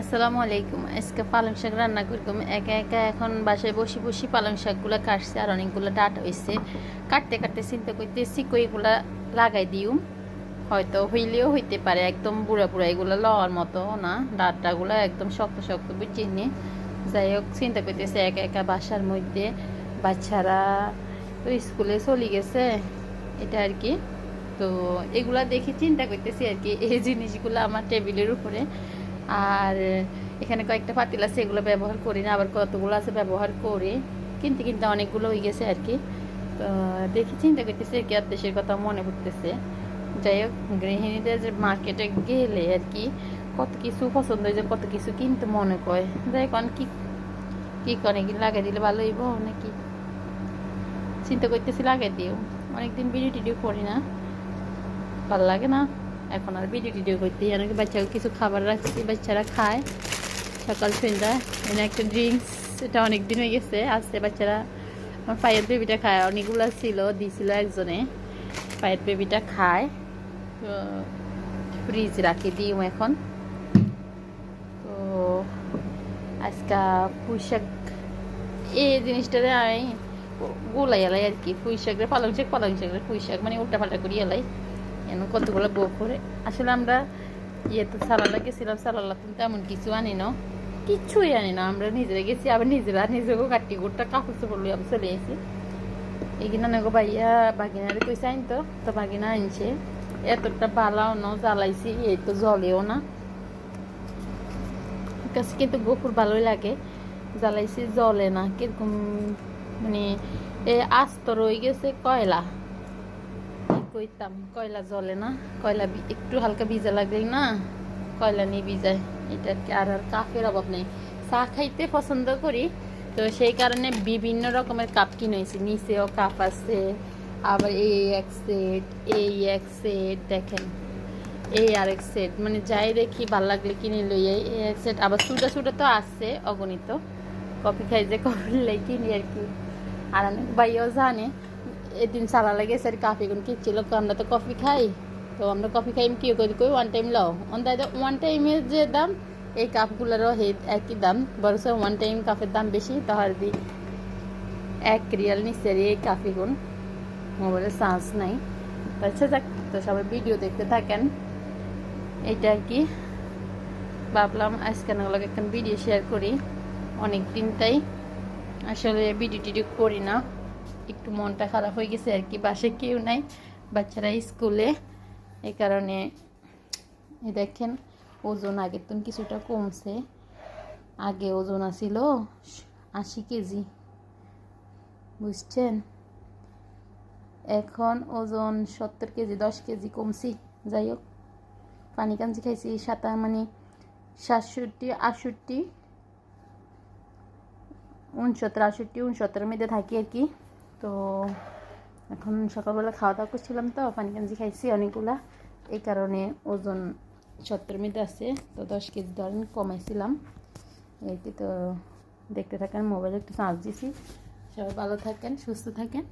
আসসালামু আলাইকুম। আজকে পালং শাক রান্না করলাম একা একা এখন বাসায় বসে বসে পালং শাকগুলো কাটছে আর অনেকগুলো ডাট হয়েছে কাটতে কাটতে চিন্তা করতেছি কইগুলা লাগাই দিও হয়তো হইলেও হইতে পারে, একদম বুড়া বুড়া এগুলো লওয়ার মতো না। ডাটাগুলো একদম শক্ত শক্ত বুঝিনি যাই হোক, চিন্তা করতেছে একা একা বাসার মধ্যে বাচ্চারা তো স্কুলে চলে গেছে, এটা আর কি। তো এগুলা দেখে চিন্তা করতেছি আর কি, এই জিনিসগুলো আমার টেবিলের উপরে আর এখানে কয়েকটা পাতিল আছে, এগুলো ব্যবহার করি না, আবার কতগুলো আছে ব্যবহার করি। কিনতে কিনতে অনেকগুলো হয়ে গেছে আর কি। তো দেখি, চিন্তা করতেছি কি, আর দেশের কথা মনে পড়তেছে। যাই হোক, গৃহিণীদের যে মার্কেটে গেলে আর কি, কত কিছু পছন্দ হয়ে যায় কত কিছু কিনতে মনে করে। যাই অনেক কি কি করে, কি লাগাই দিলে ভালো হইব নাকি? চিন্তা করতেছি, লাগাই দিও। অনেকদিন ভিডিও টিডিও করি না। ভালো লাগে না? এখন আর ভিডিও টিডিও করতে অনেক বাচ্চাকে কিছু খাবার রাখছি, বাচ্চারা খায়। সকাল সন্ধ্যা, এনে একটা ড্রিঙ্কস এটা অনেক দিন হয়ে গেছে আসছে বাচ্চারা। আমার পায়ের বেবিটা খায়, অনেকগুলো ছিল, দিছিল একজনে। পায়ের বেবিটা খায়। তো ফ্রিজ রাখি দিই এখন। তো আজকা পুঁইশাক, এই জিনিসটারে আমি গোলাই এলাই আর কি পুঁই শাকরে পালং শাক, পালং শাকরে পুঁই শাক মানে উল্টা পাল্টা করি এলাই। এন কতগুলো বউ করে? আসলে আমরা ইয়ে তো সালালা গেছিলাম সালালা তো তেমন কিছু আনি না। কিচ্ছুই আনি না, আমরা নিজেরা গেছি, আবার নিজেরা নিজেকেও কাটি গোটা কাপড় চোপড় লই আমি চলে এসেছি এগিনা নাগো ভাইয়া বাগিনারে কইসা আনতো তো তো বাগিনা আনছে। এতটা বালাও না, জ্বালাইছি, এই তো জলেও না। কাছে কিন্তু গোপুর ভালোই লাগে, জ্বালাইছি জলে না। কীরকম মানে এ আস্ত রয়ে গেছে কয়লা। কইতাম, কয়লা জ্বলে না, কয়লা একটু হালকা ভিজা লাগলে না কয়লা নিয়ে ভিজায়। এটা আর আর কাপের অভাব নেই। চা খাইতে পছন্দ করি, তো সেই কারণে বিভিন্ন রকমের কাপ কিনে হয়েছে নিচেও কাপ আছে, আবার এই এক সেট এই এক সেট দেখেন। এই আর এক সেট মানে যাই দেখি ভালো লাগলে কিনে লই এই এক সেট আবার সুটা সুটা তো আছে, অগণিত। কফি খাই যে কফি লাই কিনি আর কি। আর অনেক ভাইও জানে এদিন সারা লাগে স্যার কাফি কোন কি ছিল? আমরা তো কফি খাই। তো আমরা কফি খাই কি করি? কই ওয়ান টাইম লাও। অন্তায় ওয়ান টাইমের যে দাম, এই কাপগুলোরও হে একই দাম। বরং ওয়ান টাইম কাপের দাম বেশি, তাহার দি এক রিয়াল নিচ্ছে আর এই কাফি গুণ মোবাইলের চান্স নাই। আচ্ছা যাক, তো সবাই ভিডিও দেখতে থাকেন। এটা আর কি। ভাবলাম আজকে নাগলাকে একটা ভিডিও শেয়ার করি। অনেক দিন তাই। আসলে ভিডিও টিডিও করি না। একটু মনটা খারাপ হয়ে গেছে আর কি বাসে কেউ নাই, বাচ্চারা স্কুলে। এই কারণে দেখেন, ওজন আগের তুন কিছুটা কমছে। আগে ওজন আছিল আশি কেজি, বুঝছেন? এখন ওজন সত্তর কেজি, দশ কেজি কমছি। যাই হোক, পানি কাঞ্চি খাইছি, সাতা মানে সাতষট্টি, আটষট্টি, উনসত্তর, আটষট্টি, উনসত্তরের মধ্যে থাকি আর কি। তো এখন সকালবেলা খাওয়া দাওয়া করছিলাম তো, পানি কাঞ্চি খাইছি অনেকগুলা। এই কারণে ওজন সত্তর আছে, তো দশ কেজি ধরেন কমাইছিলাম। এই তো দেখতে থাকেন, মোবাইলে একটু চার্জ দিছি। সবাই ভালো থাকেন, সুস্থ থাকেন।